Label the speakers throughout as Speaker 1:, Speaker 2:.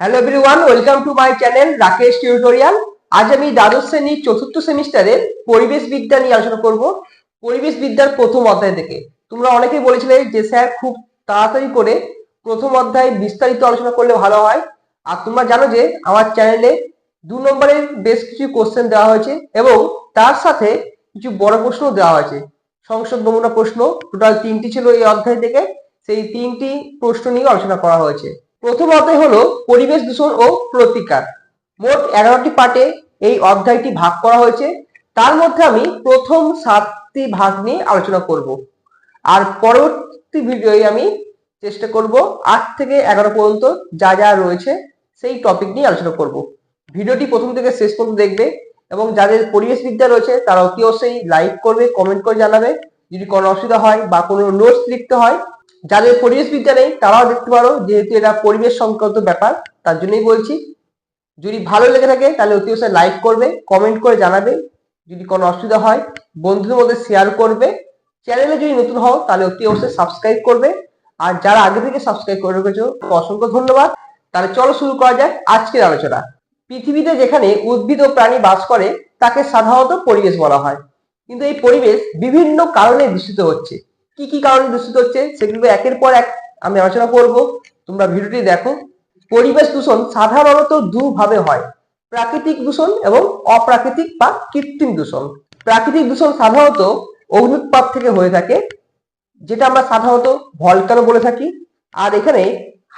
Speaker 1: Hello everyone welcome to my channel Rakesh tutorial আজ আমি দ্বাদশ শ্রেণির চতুর্থ সেমিস্টারের পরিবেশ বিদ্যা নিয়ে আলোচনা করব। পরিবেশ বিদ্যার প্রথম অধ্যায় থেকে। তোমরা অনেকেই বলেছিলে যে স্যার, খুব তাড়াতাড়ি করে প্রথম অধ্যায় বিস্তারিত আলোচনা করলে ভালো হয়। আর তোমরা জানো যে আমার চ্যানেলে দু নম্বরের বেশ কিছু কোশ্চেন দেওয়া হয়েছে এবং তার সাথে কিছু বড় প্রশ্ন দেওয়া হয়েছে। সংসদ নমুনা প্রশ্ন টোটাল তিনটি ছিল এই অধ্যায় থেকে। সেই তিনটি প্রশ্ন নিয়ে আলোচনা করা হয়েছে। প্রথম অধ্যায় হলো পরিবেশ দূষণ ও প্রতিকার। মোট এগারোটি পার্টে এই অধ্যায়টি ভাগ করা হয়েছে। তার মধ্যে আমি প্রথম সাতটি ভাগ নিয়ে আলোচনা করব। আর পরবর্তী ভিডিওয়ে আমি চেষ্টা করব আট থেকে এগারো পর্যন্ত যা যা রয়েছে সেই টপিক নিয়ে আলোচনা করব। ভিডিওটি প্রথম থেকে শেষ পর্যন্ত দেখবে এবং যাদের পরিবেশ বিদ্যা রয়েছে তারা অতি অবশ্যই লাইক করবে কমেন্ট করে জানাবে। যদি কোনো অসুবিধা হয় বা কোনো নোটস লিখতে হয় যাদের পরিবেশ বিদ্যা নেই তারাও দেখতে পারো, যেহেতু এটা পরিবেশ সংক্রান্ত ব্যাপার, তার জন্যই বলছি, যদি ভালো লেগে থাকে তাহলে অতি অবশ্যই লাইক করবে কমেন্ট করে জানাবে, যদি কোনো অসুবিধা হয়, বন্ধুদের মধ্যে শেয়ার করবে চ্যানেলে যদি নতুন হও তাহলে অতি অবশ্যই সাবস্ক্রাইব করবে, আর যারা আগে থেকে সাবস্ক্রাইব করে রেখেছো, অসংখ্য ধন্যবাদ, তাহলে চলো শুরু করা যাক আজকের আলোচনা। পৃথিবীতে যেখানে উদ্ভিদ ও প্রাণী বাস করে, তাকে সাধারণত পরিবেশ বলা হয়। কিন্তু এই পরিবেশ বিভিন্ন কারণে দূষিত হচ্ছে। কি কি কারণে দূষিত হচ্ছে সেগুলো একের পর এক আমি আলোচনা করব। তোমরা ভিডিওটি দেখো। পরিবেশ দূষণ সাধারণত দুভাবে হয়। প্রাকৃতিক দূষণ এবং অপ্রাকৃতিক বা কৃত্রিম দূষণ। প্রাকৃতিক দূষণ সাধারণত অগ্নুৎপাত থেকে হয়ে থাকে, যেটা আমরা সাধারণত ভলকানো বলে থাকি। আর এখানে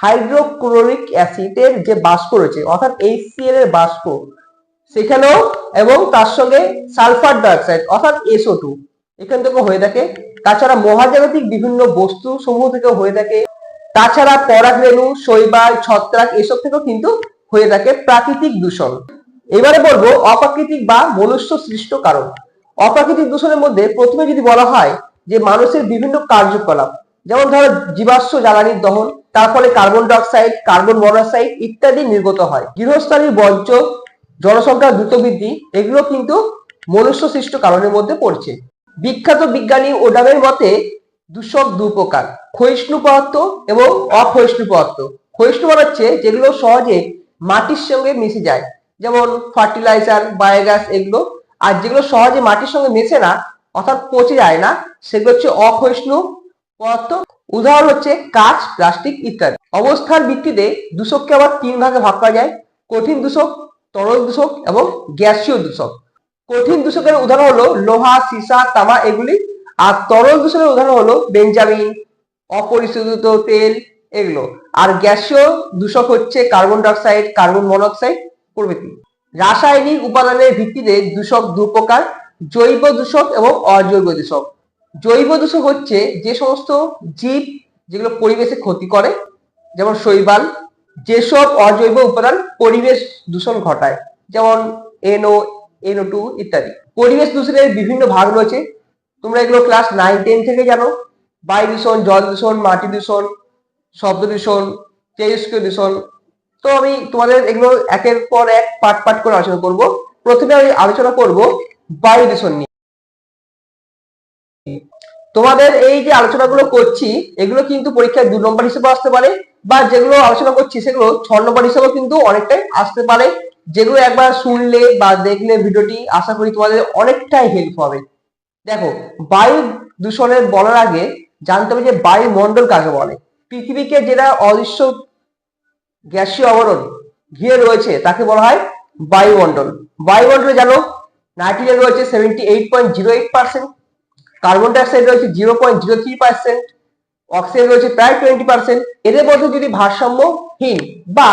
Speaker 1: হাইড্রোক্লোরিক অ্যাসিডের যে বাষ্প রয়েছে, অর্থাৎ এইচসিএল এর বাষ্প, সেখানেও এবং তার সঙ্গে সালফার ডাইঅক্সাইড, অর্থাৎ এসও টু, এখান থেকে হয়ে থাকে। তাছাড়া মহাজাগতিক বিভিন্ন বস্তু সমূহ থেকেও হয়ে থাকে। তাছাড়া পরাগরেণু, শৈবাল, ছত্রাক এসব থেকেও কিন্তু হয়ে থাকে প্রাকৃতিক দূষণ। এবারে বলব অপ্রাকৃতিক বা মনুষ্য সৃষ্ট কারণ। অপ্রাকৃতিক দূষণের মধ্যে প্রথমে যদি বলা হয় যে মানুষের বিভিন্ন কার্যকলাপ, যেমন ধরো জীবাশ্ম জ্বালানির দহন, তার ফলে কার্বন ডাইঅক্সাইড, কার্বন মনোক্সাইড ইত্যাদি নির্গত হয়। গৃহস্থালীর বর্জ্য, জনসংখ্যার দ্রুত বৃদ্ধি, এগুলো কিন্তু মনুষ্য সৃষ্ট কারণের মধ্যে পড়ছে। বিখ্যাত বিজ্ঞানী ওডামের মতে, দূষক দু প্রকার, ক্ষয়িষ্ণু পদার্থ এবং অক্ষয়িষ্ণু পদার্থ। ক্ষয়িষ্ণু মানে হচ্ছে যেগুলো সহজে মাটির সঙ্গে মিশে যায়, যেমন ফার্টিলাইজার বায়োগ্যাস এগুলো। আর যেগুলো সহজে মাটির সঙ্গে মেশে না, অর্থাৎ পচে যায় না, সেগুলো হচ্ছে অক্ষয়িষ্ণু পদার্থ। উদাহরণ হচ্ছে কাঁচ, প্লাস্টিক ইত্যাদি। অবস্থার ভিত্তিতে দূষককে আবার তিন ভাগে ভাগ করা যায়, কঠিন দূষক, তরল দূষক এবং গ্যাসীয় দূষক। কঠিন দূষকের উদাহরণ হলো লোহা, সীসা, তামা এগুলি। আর তরল দূষণের উদাহরণ হলো বেঞ্জামিন, অপরিশোধিত তেল এগুলো। আর গ্যাসীয় দূষক হচ্ছে কার্বন ডাইঅক্সাইড, কার্বন মনোক্সাইড প্রভৃতি। রাসায়নিক উপাদানের ভিত্তিতে দূষক দু প্রকার জৈব দূষক এবং অজৈব দূষক। জৈব দূষক হচ্ছে যে সমস্ত জীব যেগুলো পরিবেশে ক্ষতি করে, যেমন শৈবাল, যেসব অজৈব উপাদান পরিবেশ দূষণ ঘটায়, যেমন এনও এনও টু ইত্যাদি। পরিবেশ দূষণের বিভিন্ন ভাগ রয়েছে। তোমরা এগুলো ক্লাস নাইন টেন থেকে জানো। বায়ু দূষণ, জল দূষণ, মাটি দূষণ, শব্দ দূষণ, তেজস্ক্রিয় দূষণ। তো আমি তোমাদের এগুলো একের পর এক পাট পাট করে আলোচনা করব। প্রথমে আমি আলোচনা করব বায়ু দূষণ নিয়ে। তোমাদের এই যে আলোচনাগুলো করছি, এগুলো কিন্তু পরীক্ষায় দু নম্বর হিসেবে আসতে পারে, বা যেগুলো আলোচনা করছি, সেগুলো ছ নম্বর হিসেবেও কিন্তু অনেকটাই আসতে পারে। যেগুলো একবার শুনলে বা দেখলে ভিডিওটি, আশা করি তোমাদের অনেকটাই হেল্প হবে। দেখো, বায়ু দূষণের বলার আগে জানতে হবে যে বায়ুমণ্ডল কাকে বলে। পৃথিবীকে যেটা অদৃশ্য গ্যাসীয় আবরণ ঘিরে রয়েছে, তাকে বলা হয় বায়ুমণ্ডল। বায়ুমণ্ডলে জানো, নাইট্রোজেন রয়েছে seventy eight point zero eight percent carbon dioxide রয়েছে zero point zero three percent oxygen রয়েছে প্রায় টোয়েন্টি পার্সেন্ট এদের মধ্যে যদি ভারসাম্যহীন বা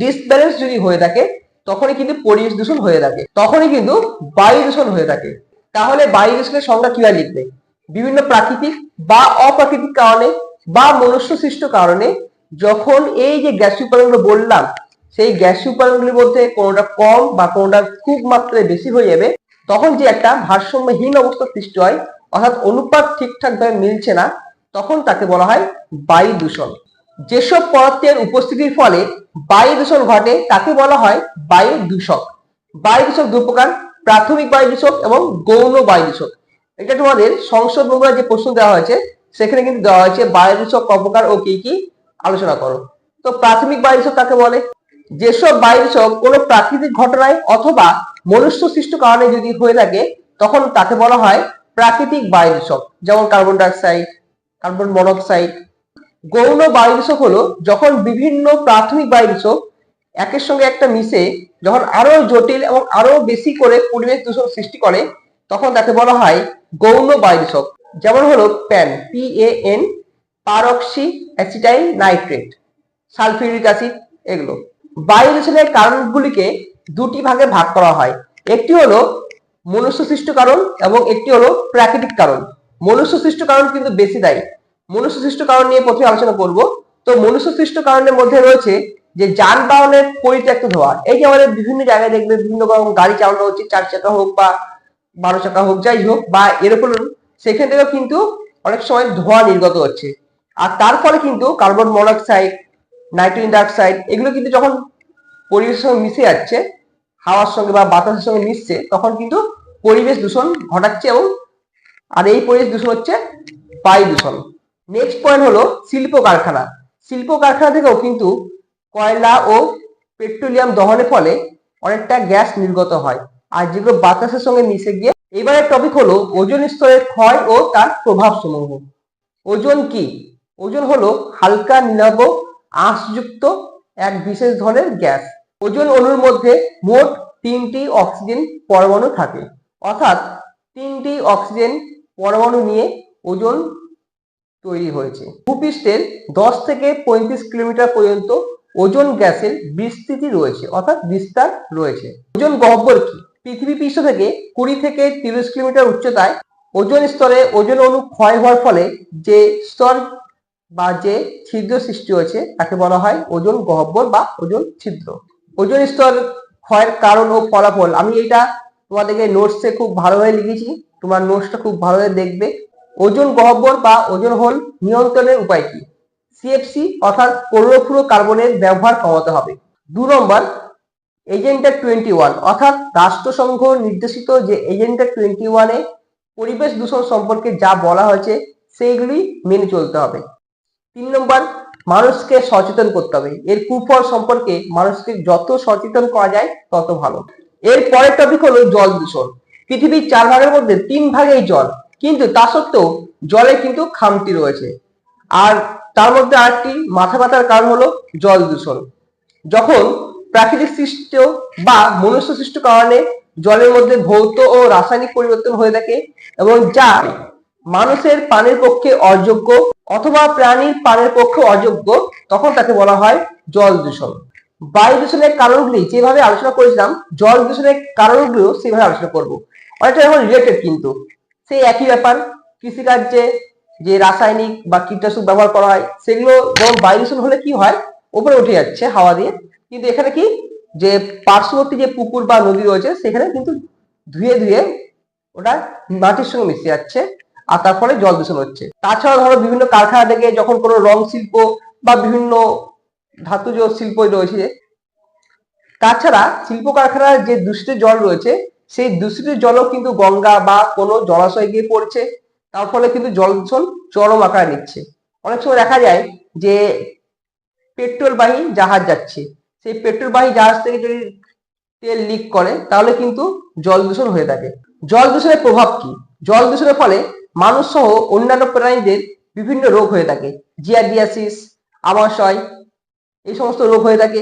Speaker 1: ডিসব্যালেন্স যদি হয়ে থাকে তখনই কিন্তু পরিবেশ দূষণ হয়ে থাকে। তখনই কিন্তু বায়ু দূষণ হয়ে থাকে। তাহলে বায়ু দূষণের সংজ্ঞা কীভাবে লিখবে? বিভিন্ন প্রাকৃতিক বা অপ্রাকৃতিক কারণে বা মনুষ্য সৃষ্ট কারণে যখন এই যে গ্যাস উপাদানগুলো বললাম, সেই গ্যাস উপাদানগুলির মধ্যে কোনোটা কম বা কোনোটা খুব মাত্রায় বেশি হয়ে যাবে, তখন যে একটা ভারসাম্যহীন অবস্থা সৃষ্টি হয়, অর্থাৎ অনুপাত ঠিকঠাকভাবে মিলছে না, তখন তাকে বলা হয় বায়ু দূষণ। যেসব পদার্থের উপস্থিতির ফলে বায়ু দূষণ ঘটে, তাকে বলা হয় বায়ু দূষক। বায়ু দূষক দু প্রকার, প্রাথমিক বায়ু দূষক এবং গৌণ বায়ু দূষক। এটা তোমাদের সংসদ নমুনা যে প্রশ্ন দেওয়া হয়েছে, সেখানে কিন্তু দেওয়া হয়েছে বায়ু দূষক ক প্রকার ও কি কি আলোচনা করো। তো প্রাথমিক বায়ু দূষক কাকে বলে? যেসব বায়ু দূষক কোনো প্রাকৃতিক ঘটনায় অথবা মনুষ্য সৃষ্ট কারণে যদি হয়ে থাকে, তখন তাকে বলা হয় প্রাকৃতিক বায়ু দূষক। যেমন কার্বন ডাইঅক্সাইড, কার্বন মনোক্সাইড গৌণ বায়ু দূষক হলো যখন বিভিন্ন প্রাথমিক বায়ু দূষক একের সঙ্গে একটা মিশে যখন আরও জটিল এবং আরও বেশি করে পরিবেশ দূষণ সৃষ্টি করে, তখন তাকে বলা হয় গৌণ বায়ু দূষক যেমন হলো PAN P A N peroxyacetyl nitrate sulphuric acid এগুলো। বায়ু দূষণের কারণগুলিকে দুটি ভাগে ভাগ করা হয়। একটি হলো মনুষ্য সৃষ্ট কারণ এবং একটি হলো প্রাকৃতিক কারণ। মনুষ্য সৃষ্ট কারণ কিন্তু বেশি দায়ী। মনুষ্য সৃষ্ট কারণ নিয়ে প্রথমে আলোচনা করব। তো মনুষ্য সৃষ্ট কারণের মধ্যে রয়েছে যে যানবাহনের পরিত্যক্ত ধোয়া এই যে আমাদের বিভিন্ন জায়গায় দেখবে বিভিন্ন রকম গাড়ি চালানো হচ্ছে, চার চাকা হোক বা বারো চাকা হোক, যাই হোক, বা এরকম সেখান থেকেও কিন্তু অনেক সময় ধোঁয়া নির্গত হচ্ছে। আর তার ফলে কিন্তু কার্বন মনোক্সাইড, নাইট্রোজেন ডাইঅক্সাইড এগুলো কিন্তু যখন পরিবেশের সঙ্গে মিশে যাচ্ছে, হাওয়ার সঙ্গে বা বাতাসের সঙ্গে মিশছে, তখন কিন্তু পরিবেশ দূষণ ঘটাচ্ছে এবং আর এই পরিবেশ দূষণ হচ্ছে বায়ু দূষণ। নেক্সট পয়েন্ট হলো শিল্প কারখানা শিল্প কারখানা থেকেও কিন্তু কয়লা ও পেট্রোলিয়াম দহনের ফলে অনেকটা গ্যাস নির্গত হয়। আর যেগুলো বাতাসের সঙ্গে মিশে গিয়ে এবারের টপিক হলো ওজন স্তরের ক্ষয় ও তার প্রভাব সমূহ ওজোন কি? ওজন হলো হালকা নীলাভ আঁশযুক্ত এক বিশেষ ধরনের গ্যাস। ওজন অণুর মধ্যে মোট তিনটি অক্সিজেন পরমাণু থাকে। অর্থাৎ তিনটি অক্সিজেন পরমাণু নিয়ে ওজোন তৈরি হয়েছে। ভূপৃষ্ঠের দশ থেকে পঁয়ত্রিশ কিলোমিটার পর্যন্ত ওজোন গ্যাসের বিস্তৃতি রয়েছে, অর্থাৎ বিস্তার রয়েছে। ওজন গহ্বর কি? পৃথিবী পৃষ্ঠ থেকে কুড়ি থেকে তিরিশ কিলোমিটার উচ্চতায় ওজন স্তরে ওজন অণু ক্ষয় হওয়ার ফলে যে স্তর বা যে ছিদ্র সৃষ্টি হয়েছে, তাকে বলা হয় ওজোন গহ্বর বা ওজন ছিদ্র। ওজন স্তর ক্ষয়ের কারণ ও ফলাফল, আমি এটা তোমাদেরকে নোটসে খুব ভালোভাবে লিখেছি। তোমার নোটসটা খুব ভালোভাবে দেখবে। ওজোন গহ্বর বা ওজন হোল নিয়ন্ত্রণের উপায় কি? সিএফসি অর্থাৎ ক্লোরোফ্লোরো কার্বনের ব্যবহার কমাতে হবে। দু নম্বর এজেন্ডা টোয়েন্টি ওয়ান, অর্থাৎ রাষ্ট্রসংঘ নির্দেশিত যে এজেন্ডা টোয়েন্টি ওয়ানে পরিবেশ দূষণ সম্পর্কে যা বলা হয়েছে, সেইগুলি মেনে চলতে হবে। তিন নম্বর, মানুষকে সচেতন করতে হবে। এর কুফল সম্পর্কে মানুষকে যত সচেতন করা যায়, তত ভালো। এর পরের টপিক হলো জল দূষণ। পৃথিবীর চার ভাগের মধ্যে তিন ভাগেই জল। কিন্তু তা সত্ত্বেও জলে কিন্তু খামতি রয়েছে। আর তার মধ্যে আরেকটি মাথা ব্যথার কারণ হলো জল দূষণ। যখন প্রাকৃতিক সৃষ্ট বা মনুষ্য সৃষ্ট কারণে জলের মধ্যে ভৌত ও রাসায়নিক পরিবর্তন হয়ে থাকে এবং যা মানুষের পানের পক্ষে অযোগ্য অথবা প্রাণীর পানের পক্ষে অযোগ্য, তখন তাকে বলা হয় জল দূষণ। বায়ু দূষণের কারণগুলি যেভাবে আলোচনা করেছিলাম, জল দূষণের কারণগুলো সেভাবে আলোচনা করব। অনেকটা এখন রিলেটেড কিন্তু। সেই একই ব্যাপার। কৃষিকার্যে যে রাসায়নিক বা কীটনাশক ব্যবহার করা হয়, সেগুলো যেমন বায়ু দূষণ হলে কি হয়? উপরে উঠে যাচ্ছে হাওয়া দিয়ে। কিন্তু এখানে কি? যে পার্শ্ববর্তী যে পুকুর বা নদী রয়েছে, সেখানে কিন্তু ধুয়ে ধুয়ে ওটা মাটির সঙ্গে মিশে যাচ্ছে আর তার ফলে জল দূষণ হচ্ছে। তাছাড়া ধরো বিভিন্ন কারখানা থেকে যখন কোনো রং শিল্প বা বিভিন্ন ধাতুজ শিল্প রয়েছে, তাছাড়া শিল্প কারখানার যে দূষিত জল রয়েছে সেই দূষিত জলও কিন্তু গঙ্গা বা কোনো জলাশয়ে গিয়ে পড়ছে। তার ফলে কিন্তু জল দূষণ চরম আকার নিচ্ছে। অনেক সময় দেখা যায় যে পেট্রোলবাহী জাহাজ যাচ্ছে। সেই পেট্রোলবাহী জাহাজ থেকে যদি তেল লিক করে, তাহলে কিন্তু জল দূষণ হয়ে থাকে। জল দূষণের প্রভাব কি? জল দূষণের ফলে মানুষ সহ অন্যান্য প্রাণীদের বিভিন্ন রোগ হয়ে থাকে। জিয়াডিয়াসিস, আমাশয়, এই সমস্ত রোগ হয়ে থাকে।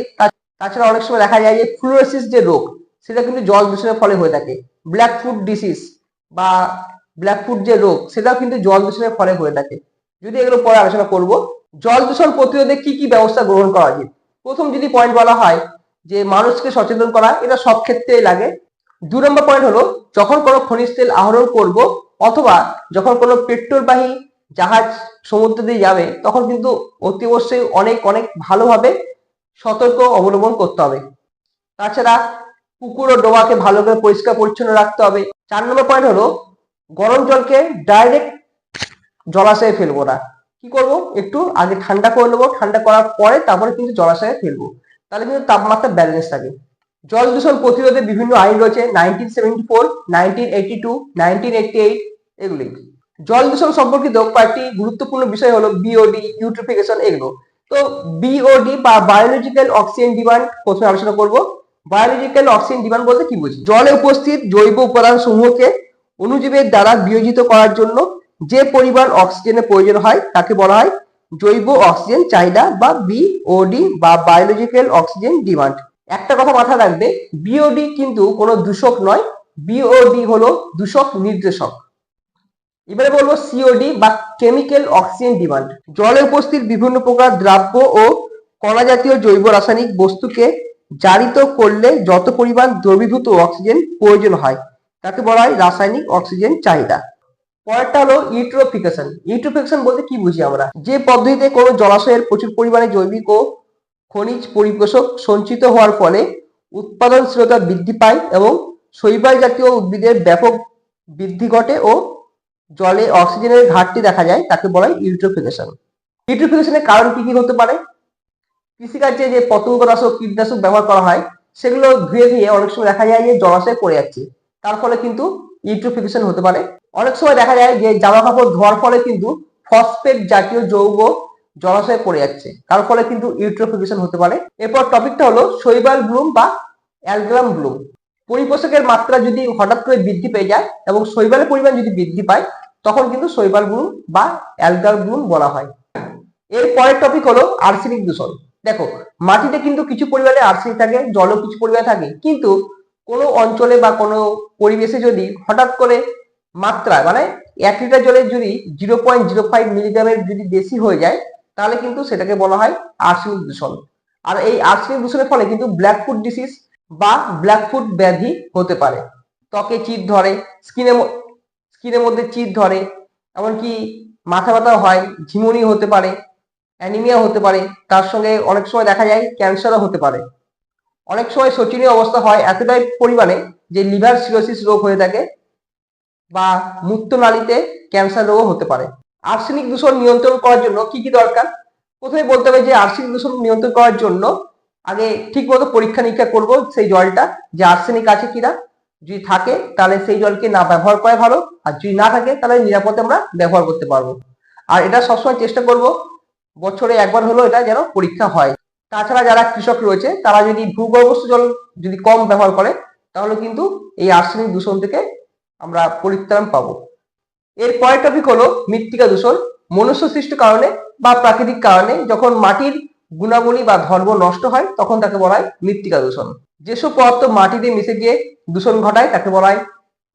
Speaker 1: তাছাড়া অনেক সময় দেখা যায় যে ফ্লুরোসিস যে রোগ সেটা কিন্তু জল দূষণের ফলে হয়ে থাকে। ব্ল্যাক ফুড ডিসিজ বা ব্ল্যাক ফুড যে রোগ, সেটাও কিন্তু জল দূষণের ফলে হয়ে থাকে। যদি এগুলো পরে আলোচনা করব, জল দূষণ প্রতিরোধে কি কি ব্যবস্থা গ্রহণ করা উচিত? প্রথম যদি পয়েন্ট বলা হয় যে মানুষকে সচেতন করা, এটা সব ক্ষেত্রেই লাগে। দু নম্বর পয়েন্ট হলো, যখন কোনো খনিজ তেল আহরণ করব অথবা যখন কোনো পেট্রোলবাহী জাহাজ সমুদ্র দিয়ে যাবে, তখন কিন্তু অতি অবশ্যই অনেক অনেক ভালোভাবে সতর্ক অবলম্বন করতে হবে। তাছাড়া পুকুর ও ডোবাকে ভালো করে পরিষ্কার পরিচ্ছন্ন রাখতে হবে। চার নম্বর পয়েন্ট হলো, গরম জলকে ডাইরেক্ট জলাশয়ে ফেলব না। কি করব? একটু আগে ঠান্ডা করে নেব। ঠান্ডা করার পরে তারপরে কিন্তু জলাশয়ে ফেলব। তাহলে কিন্তু তাপমাত্রা ব্যালেন্স থাকে। জল দূষণ প্রতিরোধে বিভিন্ন আইন রয়েছে nineteen seventy four nineteen eighty two nineteen eighty eight এগুলি। জল দূষণ সম্পর্কিত কয়েকটি গুরুত্বপূর্ণ বিষয় হলো বিওডি ইউট্রিফিকেশন এগুলো। তো বিওডি বা বায়োলজিক্যাল অক্সিজেন ডিমান্ড প্রথমে আলোচনা করব। বায়োলজিক্যাল অক্সিজেন ডিমান্ড বলতে কি বুঝি? জলে উপস্থিত জৈব উপাদান সমূহকে অণুজীবের দ্বারা বিয়োজিত করার জন্য যে পরিমাণ অক্সিজেনের প্রয়োজন হয়, তাকে বলা হয় জৈব অক্সিজেন চাহিদা বা বিওডি বা বায়োলজিক্যাল অক্সিজেন ডিমান্ড একটা কথা মাথায় রাখবে বিওডি কিন্তু কোনো দূষক নয় বিওডি হলো দূষক নির্দেশক। এবারে বলব সিওডি বা কেমিক্যাল অক্সিজেন ডিমান্ড জলে উপস্থিত বিভিন্ন প্রকার দ্রাব্য ও কণা জাতীয় জৈব রাসায়নিক বস্তুকে জারিত করলে যত পরিমাণ দ্রবীভূত অক্সিজেন প্রয়োজন হয়, তাকে বলা হয় রাসায়নিক অক্সিজেন চাহিদা। পরেরটা হলো ইউট্রোফিকেশন ইউট্রোফিকেশন বলতে কি বুঝি আমরা? যে পদ্ধতিতে কোনো জলাশয়ের প্রচুর পরিমাণে জৈবিক ও খনিজ পরিপোষক সঞ্চিত হওয়ার ফলে উৎপাদনশীলতা বৃদ্ধি পায় এবং শৈবাল জাতীয় উদ্ভিদের ব্যাপক বৃদ্ধি ঘটে ও জলে অক্সিজেনের ঘাটতি দেখা যায়, তাকে বলা হয় ইউট্রোফিকেশন ইউট্রোফিকেশনের কারণ কি কি হতে পারে? কৃষিকার্যে যে পতঙ্গনাশক কীটনাশক ব্যবহার করা হয়, সেগুলো ধুয়ে ধুয়ে অনেক সময় দেখা যায় যে জলাশয়ে পড়ে যাচ্ছে। তার ফলে কিন্তু ইউট্রোফিকেশন হতে পারে। অনেক সময় দেখা যায় যে জামা কাপড় ধোয়ার ফলে কিন্তু ফসফেট জাতীয় যৌগ জলাশয়ে পড়ে যাচ্ছে। তার ফলে কিন্তু ইউট্রোফিকেশন হতে পারে। এরপর টপিকটা হলো শৈবাল ব্লুম বা অ্যালগ্রাম ব্লুম। পরিপোষকের মাত্রা যদি হঠাৎ করে বৃদ্ধি পেয়ে যায় এবং শৈবালের পরিমাণ যদি বৃদ্ধি পায়, তখন কিন্তু শৈবাল ব্লুম বা অ্যালগাল ব্লুম বলা হয়। এর পরের টপিক হলো আর্সেনিক দূষণ। দেখো, মাটিতে কিন্তু কিছু পরিমাণে আর্সেনিক থাকে, জলও কিছু পরিমাণে থাকে, কিন্তু কোনো অঞ্চলে বা কোনো পরিবেশে যদি হঠাৎ করে মাত্রা মানে এক লিটার জলের যদি জিরো পয়েন্ট জিরো ফাইভ মিলিগ্রামের যদি বেশি হয়ে যায়, তাহলে কিন্তু সেটাকে বলা হয় আর্সেনিক দূষণ। আর এই আর্সেনিক দূষণের ফলে কিন্তু ব্ল্যাক ফুড ডিসিজ বা ব্ল্যাক ফুড ব্যাধি হতে পারে। ত্বকে চিট ধরে স্কিনে স্কিনের মধ্যে চিট ধরে, এমনকি মাথা ব্যথা হয়, ঝিমুনি হতে পারে অ্যানিমিয়া হতে পারে, তার সঙ্গে অনেক সময় দেখা যায় ক্যান্সারও হতে পারে। অনেক সময় শোচনীয় অবস্থা হয় এতটাই পরিমাণে যে লিভার সিরোসিস রোগ হয়ে থাকে বা মূত্রনালীতে ক্যান্সার রোগও হতে পারে। আর্সেনিক দূষণ নিয়ন্ত্রণ করার জন্য কি কি দরকার? প্রথমে বলতে হবে যে আর্সেনিক দূষণ নিয়ন্ত্রণ করার জন্য আগে ঠিক মতো পরীক্ষা নিরীক্ষা করব সেই জলটা যে আর্সেনিক আছে কিনা। যদি থাকে তাহলে সেই জলকে না ব্যবহার করা ভালো, আর যদি না থাকে তাহলে নিরাপদে আমরা ব্যবহার করতে পারব। আর এটা সবসময় চেষ্টা করব বছরে একবার হলো এটা যেন পরীক্ষা হয়। তাছাড়া যারা কৃষক রয়েছে, তারা যদি ভূগর্ভস্থ জল যদি কম ব্যবহার করে, তাহলে কিন্তু এই আর্সেনিক দূষণ থেকে আমরা পরিত্রাণ পাবো। এর পরের টপিক হলো মৃত্তিকা দূষণ। মনুষ্য সৃষ্ট কারণে বা প্রাকৃতিক কারণে যখন মাটির গুণাবলী বা ধর্ম নষ্ট হয়, তখন তাকে বলা হয় মৃত্তিকা দূষণ। যেসব পদার্থ মাটিতে মিশে গিয়ে দূষণ ঘটায়, তাকে বলা হয়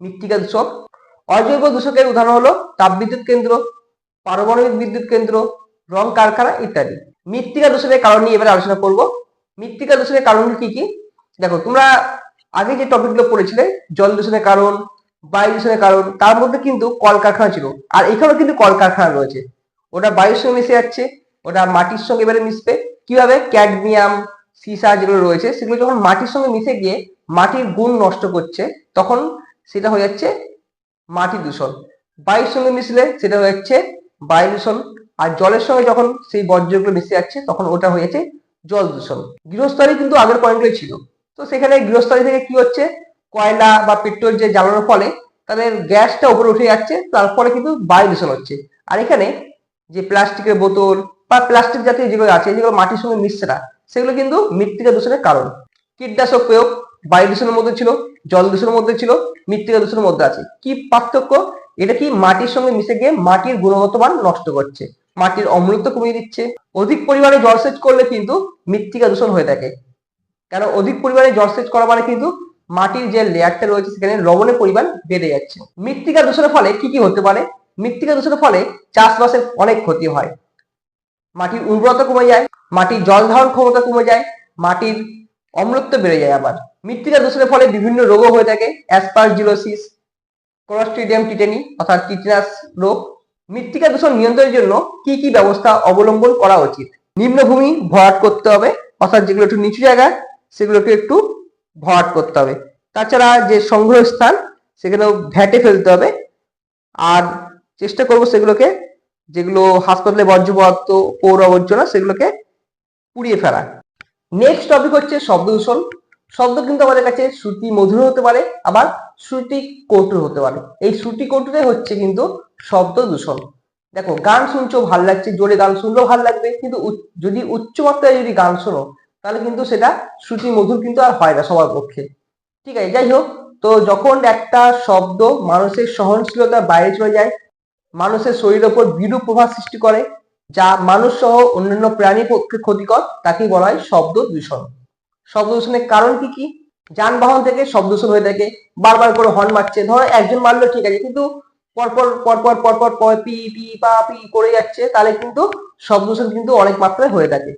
Speaker 1: মৃত্তিকা দূষক। অজৈব দূষকের উদাহরণ হলো তাপবিদ্যুৎ কেন্দ্র, পারমাণবিক বিদ্যুৎ কেন্দ্র রং, কারখানা ইত্যাদি। মৃত্তিকা দূষণের কারণ নিয়ে এবার আলোচনা করব। মৃত্তিকা দূষণের কারণগুলো কি কি? দেখো, তোমরা আগে যে টপিকগুলো পড়েছিলে, জল দূষণের কারণ, বায়ু দূষণের কারণ, তার মধ্যে কিন্তু কলকারখানা ছিল। আর এখানেও কিন্তু কলকারখানা রয়েছে। ওটা বায়ুর সঙ্গে মিশে যাচ্ছে, ওটা মাটির সঙ্গে এবারে মিশবে। কীভাবে? ক্যাডমিয়াম, সিসা যেগুলো রয়েছে, সেগুলো যখন মাটির সঙ্গে মিশে গিয়ে মাটির গুণ নষ্ট করছে, তখন সেটা হয়ে যাচ্ছে মাটি দূষণ। বায়ুর সঙ্গে মিশলে সেটা হয়ে যাচ্ছে বায়ু দূষণ। আর জলের সঙ্গে যখন সেই বর্জ্যগুলো মিশে যাচ্ছে, তখন ওটা হয়েছে জল দূষণ। গৃহস্থলী কিন্তু আগের পয়েন্টগুলোই ছিল। তো সেখানে গৃহস্থলী থেকে কি হচ্ছে? কয়লা বা পেট্রোল যে জ্বালানোর ফলে তাদের গ্যাসটা উপরে উঠে যাচ্ছে, তার ফলে কিন্তু বায়ু দূষণ হচ্ছে। আর এখানে যে প্লাস্টিকের বোতল বা প্লাস্টিক জাতীয় যেগুলো আছে, যেগুলো মাটির সঙ্গে মিশছে না, সেগুলো কিন্তু মৃত্তিকা দূষণের কারণ। কীটনাশক প্রয়োগ বায়ু দূষণের মধ্যে ছিল, জল দূষণের মধ্যে ছিল, মৃত্তিকা দূষণের মধ্যে আছে। কি পার্থক্য? এটা কি মাটির সঙ্গে মিশে গিয়ে মাটির গুণগত মান নষ্ট করছে? মাটির অম্লত্ব কমিয়ে দিচ্ছে। অধিক পরিমাণে জলসেচ করলে কিন্তু মৃত্তিকা দূষণ হয়ে থাকে। কেন? অধিক পরিমাণে জলসেচ করা মানে কিন্তু মাটির যে লেয়ারটা রয়েছে সেখানে লবণের পরিমাণ বেড়ে যাচ্ছে। মৃত্তিকা দূষণের ফলে কি কি হতে পারে? মৃত্তিকা দূষণের ফলে চাষবাসের অনেক ক্ষতি হয়। মাটির উর্বরতা কমে যায়, মাটির জল ধারণ ক্ষমতা কমে যায়, মাটির অম্লত্ব বেড়ে যায় আবার। মৃত্তিকা দূষণের ফলে বিভিন্ন রোগও হয়ে থাকে অ্যাসপারজিলোসিস ক্লোস্ট্রিডিয়াম টিটেনি অর্থাৎ টিটেনাস রোগ। মৃত্তিকা দূষণ নিয়ন্ত্রণের জন্য কি কি ব্যবস্থা অবলম্বন করা উচিত? নিম্নভূমি ভরাট করতে হবে। অর্থাৎ যেগুলো একটু নিচু জায়গা সেগুলোকে একটু ভরাট করতে হবে। তাছাড়া যে সংগ্রহ স্থান সেগুলো ভ্যাটে ফেলতে হবে। আর চেষ্টা করব সেগুলোকে, যেগুলো হাসপাতালে বর্জ্য পদার্থ পৌর আবর্জনা, সেগুলোকে পুড়িয়ে ফেলা নেক্সট টপিক হচ্ছে শব্দ দূষণ। শব্দ কিন্তু আমাদের কাছে শ্রুতি মধুর হতে পারে, আবার শ্রুতি কটুর হতে পারে। এই শ্রুতি কটুরে হচ্ছে কিন্তু শব্দ দূষণ। দেখো, গান শুনছো, ভালো লাগছে, জোরে গান শুনলেও ভালো লাগবে, কিন্তু যদি উচ্চ মাত্রায় যদি গান শোনো, তাহলে কিন্তু সেটা শ্রুতি মধুর কিন্তু আর হয় না সবার পক্ষে। ঠিক আছে, যাই হোক, তো যখন একটা শব্দ মানুষের সহনশীলতার বাইরে চলে যায়, মানুষের শরীরের ওপর বিরূপ প্রভাব সৃষ্টি করে, যা মানুষ সহ অন্যান্য প্রাণীর পক্ষে ক্ষতিকর তাকে বলা হয় শব্দ দূষণ। শব্দ দূষণের কারণ কি কি? যানবাহন থেকে শব্দ দূষণ হয়ে থাকে, বারবার করে হর্ন মারছে। ধরো একজন মারলো, ঠিক আছে, কিন্তু পরপর পরপর পরপর, পর পি পি, পা, পি করে যাচ্ছে, তাহলে কিন্তু শব্দ দূষণ কিন্তু অনেক মাত্রায় হয়ে থাকে।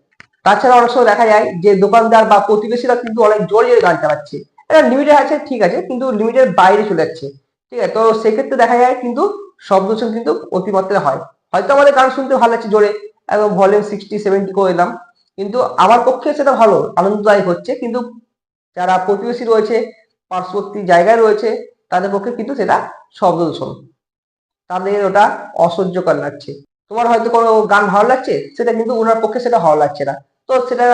Speaker 1: তাছাড়া অনেক সময় দেখা যায় যে দোকানদার বা প্রতিবেশীরা কিন্তু অনেক জোরে জোরে গান চালাচ্ছে। এটা আছে, ঠিক আছে, কিন্তু লিমিটের বাইরে চলে যাচ্ছে। ঠিক আছে, তো সেক্ষেত্রে দেখা যায় কিন্তু শব্দ দূষণ কিন্তু অতিমাত্রায় হয়। হয়তো আমাদের গান শুনতে ভালো লাগছে জোরে, একদম ভলিউম সিক্সটি সেভেন্টি করে দিলাম। কিন্তু আমার পক্ষে সেটা ভালো, আনন্দদায়ক হচ্ছে। কিন্তু যারা প্রতিবেশী রয়েছে, পার্শ্ববর্তী জায়গায় রয়েছে, তাদের পক্ষে কিন্তু সেটা শব্দ দূষণ তাদের ওটা অসহ্যকর লাগছে। তোমার হয়তো কোনো গান ভালো লাগছে, সেটা কিন্তু ওনার পক্ষে সেটা ভালো লাগছে না। তো সেটা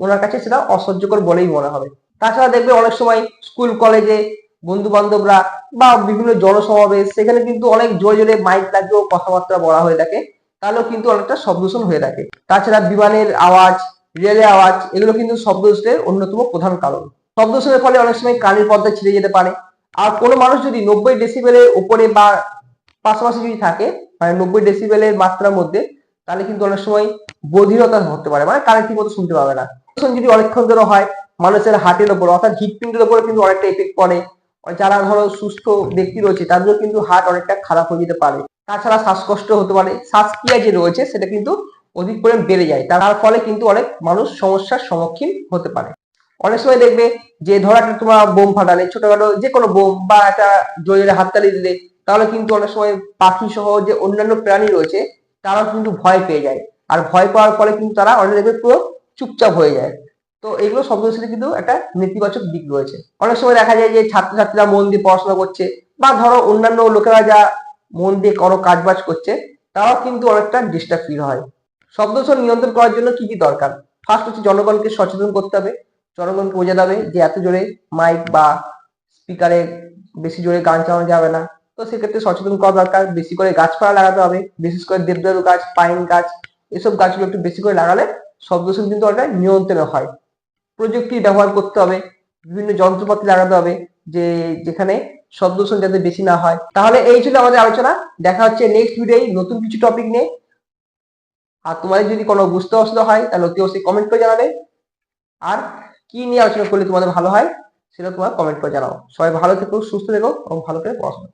Speaker 1: ওনার কাছে সেটা অসহ্যকর বলেই মনে হবে। তাছাড়া দেখবে অনেক সময় স্কুল, কলেজে বন্ধু বান্ধবরা বা বিভিন্ন জনসমাবেশ, সেখানে কিন্তু অনেক জোরে জোরে মাইক লাগিয়েও কথাবার্তা বলা হয়ে থাকে। তাহলেও কিন্তু অনেকটা শব্দ দূষণ হয়ে থাকে। তাছাড়া বিমানের আওয়াজ রেলের আওয়াজ, এগুলো কিন্তু শব্দ দূষণের অন্যতম প্রধান কারণ। শব্দ দূষণের ফলে অনেক সময় কানের পর্দা ছিঁড়ে যেতে পারে। আর কোনো মানুষ যদি নব্বই ডেসিবেলের উপরে বা পাশাপাশি যদি থাকে মানে নব্বই ডেসিবেলের মাত্রার মধ্যে, তাহলে কিন্তু অনেক সময় বধিরতা হতে পারে। মানে কানে ঠিক মতো শুনতে পাবে না। যদি অনেকক্ষণ ধরে হয়, মানুষের হার্টের ওপর, অর্থাৎ হৃৎপিণ্ডের উপরে কিন্তু অনেকটা এফেক্ট পড়ে। যারা ধরো সুস্থ ব্যক্তি রয়েছে, তাদেরও কিন্তু হার্ট অনেকটা খারাপ হয়ে যেতে পারে। তাছাড়া শ্বাসকষ্ট হতে পারে। শ্বাসক্রিয়া যে রয়েছে, সেটা কিন্তু অধিক পরিমাণ বেড়ে যায়। তার ফলে কিন্তু অনেক মানুষ সমস্যার সম্মুখীন হতে পারে। অনেক সময় দেখবে যে, ধরো একটা তোমার বোম ফাটালে, ছোটখাটো যে কোনো বোম বা একটা জোরে হাততালি দিলে, তাহলে কিন্তু অনেক সময় পাখি সহ যে অন্যান্য প্রাণী রয়েছে, তারাও কিন্তু ভয় পেয়ে যায়। আর ভয় পাওয়ার ফলে কিন্তু তারা অনেক দেখবে পুরো চুপচাপ হয়ে যায়। তো এগুলো শব্দ দূষণের কিন্তু একটা নেতিবাচক দিক রয়েছে। অনেক সময় দেখা যায় যে, ছাত্রছাত্রীরা মন দিয়ে পড়াশোনা করছে বা ধরো অন্যান্য লোকেরা যা মন দিয়ে কোনো কাজ বাজ করছে তারাও কিন্তু অনেকটা ডিস্টার্ব ফিল হয়। শব্দদূষণ নিয়ন্ত্রণ করার জন্য কি কি দরকার? ফার্স্ট হচ্ছে জনগণকে সচেতন করতে হবে। জনগণকে বোঝাতে হবে যে এত জোরে মাইক বা স্পিকারে বেশি জোরে গান চালানো যাবে না। তো সেক্ষেত্রে সচেতন করা দরকার। বেশি করে গাছপালা লাগাতে হবে। বিশেষ করে দেবদারু গাছ, পাইন গাছ, এসব গাছগুলো একটু বেশি করে লাগালে শব্দদূষণ কিন্তু অনেকটা নিয়ন্ত্রণে হয়। প্রযুক্তি ব্যবহার করতে হবে। বিভিন্ন যন্ত্রপাতি লাগাতে হবে যে যেখানে শব্দ দূষণ যাতে বেশি না হয়। তাহলে এই ছিল আমাদের আলোচনা। দেখা হচ্ছে নেক্সট ভিডিও নতুন কিছু টপিক নিয়ে। আর তোমাদের যদি কোনো বুঝতে অসুবিধা হয়, তাহলে অতি অবশ্যই কমেন্ট করে জানাবে। আর কি নিয়ে আলোচনা করলে তোমাদের ভালো হয়, সেটা তোমার কমেন্ট করে জানাও। সবাই ভালো থেকো, সুস্থ থেকো, এবং ভালো করে পড়াশোনা।